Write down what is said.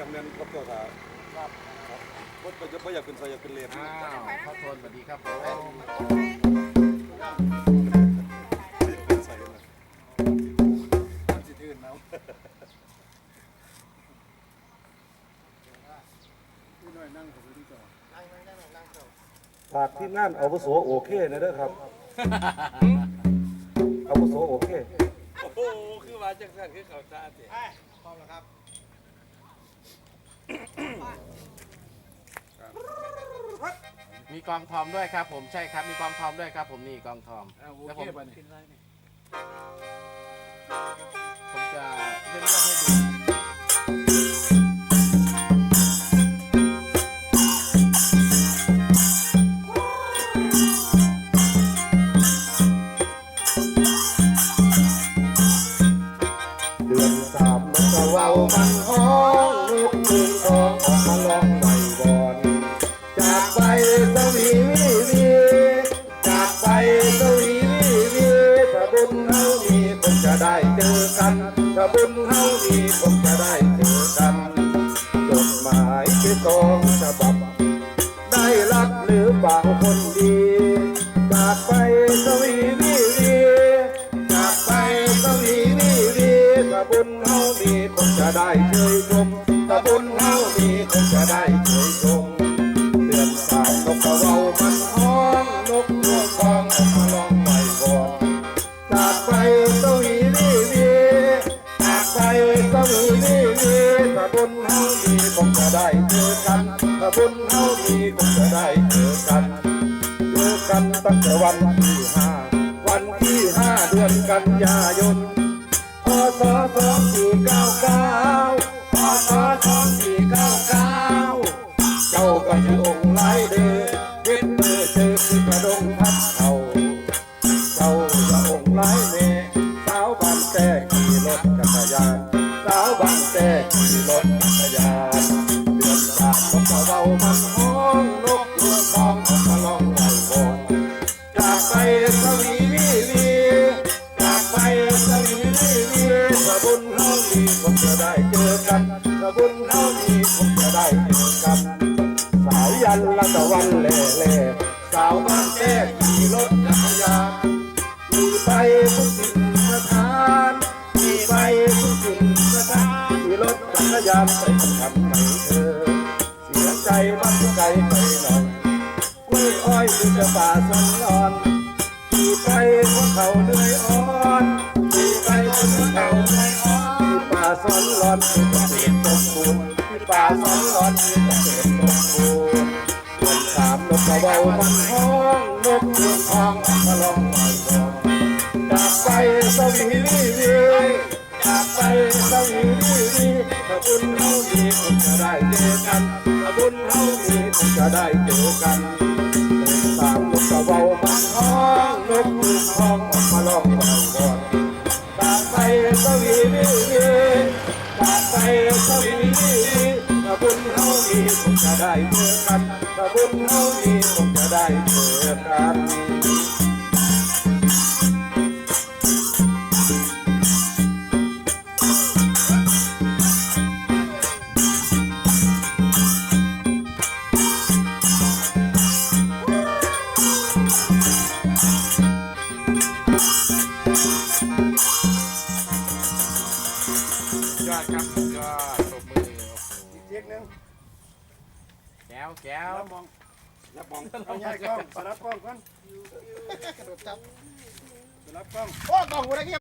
จังแม่นกับเจ้าสาวครับครับบ่บ่บ่อยากเป็นไสอยากเป็นเลนอ้าวพ่อโทนสวัสดีครับผมเป็นไสนะสิทื่นเอาฝากทีมงานอาวุโสโอเคนะเด้อครับอาวุโสโอเค โอ้โห คือว่าจังสันคือเขาซาสิมี กองทอมด้วยครับ ผมใช่ครับมีกองทอมด้วยครับ ผมนี่กองทอมแล้วผมผมจะเล่นเรื่องให้ดู บุญเฮามีคงจะได้เจอกันถ้าบุญเฮามีคงจะได้เจอกันจดหมายที่สองฉบับได้รับหรือเปล่าคนดีจากไปสวีวีวีจากไปสวีวีวีถ้าบุญเฮามีคงจะได้ บุญเฮามีคงจะได้เจอกันถ้าบุญเฮามีคงจะได้เจอกันเจอกันตั้งแต่วันที่ห้าวันที่ห้าเดือนกันยายนพศสองสี่เก้าเก้าพศสองสี่เก้าเก้าเจ้าก็ชื่อองค์หลายเดือเว้นเมื่อเจอคือกระดงทับเขาเจ้าจะองค์หลายเมสาวบานแก่ขี่รถจักรยาน สาวบานแก่ขี่รถจักรยานเดือนสามนกกระเว้ามันห้องนกยูงทองออกมาลองไหวบนจากไปสวีวีวีจากไปสวีวีวีถ้าบุญเฮามีคงจะได้เจอกันถ้าบุญเฮามีคงจะได้เจอกันสาวยันละตะวันเล่เล่สาวบานแก้ขี่รถจักรยานขี่ไปทุกสิ่ ยานไปทำไหนเธอ เสียใจมันไกลไปหน่อยกล้วยอ้อยคือจะป่าสันนอนขี่ไปพวกเขาเหนื่อยอ่อนขี่ไปพวกเขาเหนื่อยอ่อนที่ป่าสันร้อนคือเกษตรสมบูรณ์ที่ป่าสันร้อนคือเกษตรสมบูรณ์เดือนสามนกกระเบามันห้องนกดวงทองมาลอง วีวีถ้าบุญเฮามีคงจะได้เจอกันถ้าบุญเฮามีคงจะได้เจอกันเดือนสามนกกระเบามันห้องนกดวงทองออกมาลองหน่อยก่อนจากไปสวีวีวีจากไปสวีวีวีถ้าบุญเฮามีคงจะได้เจอกันถ้าบุญเฮามีคงจะได้เจอกัน แก้วแก้วรับมองรับมองเอาใหญ่กล้องสลับกล้องก่อนกระโดดจับสลับกล้อง โอ้กองกูได้เงียบ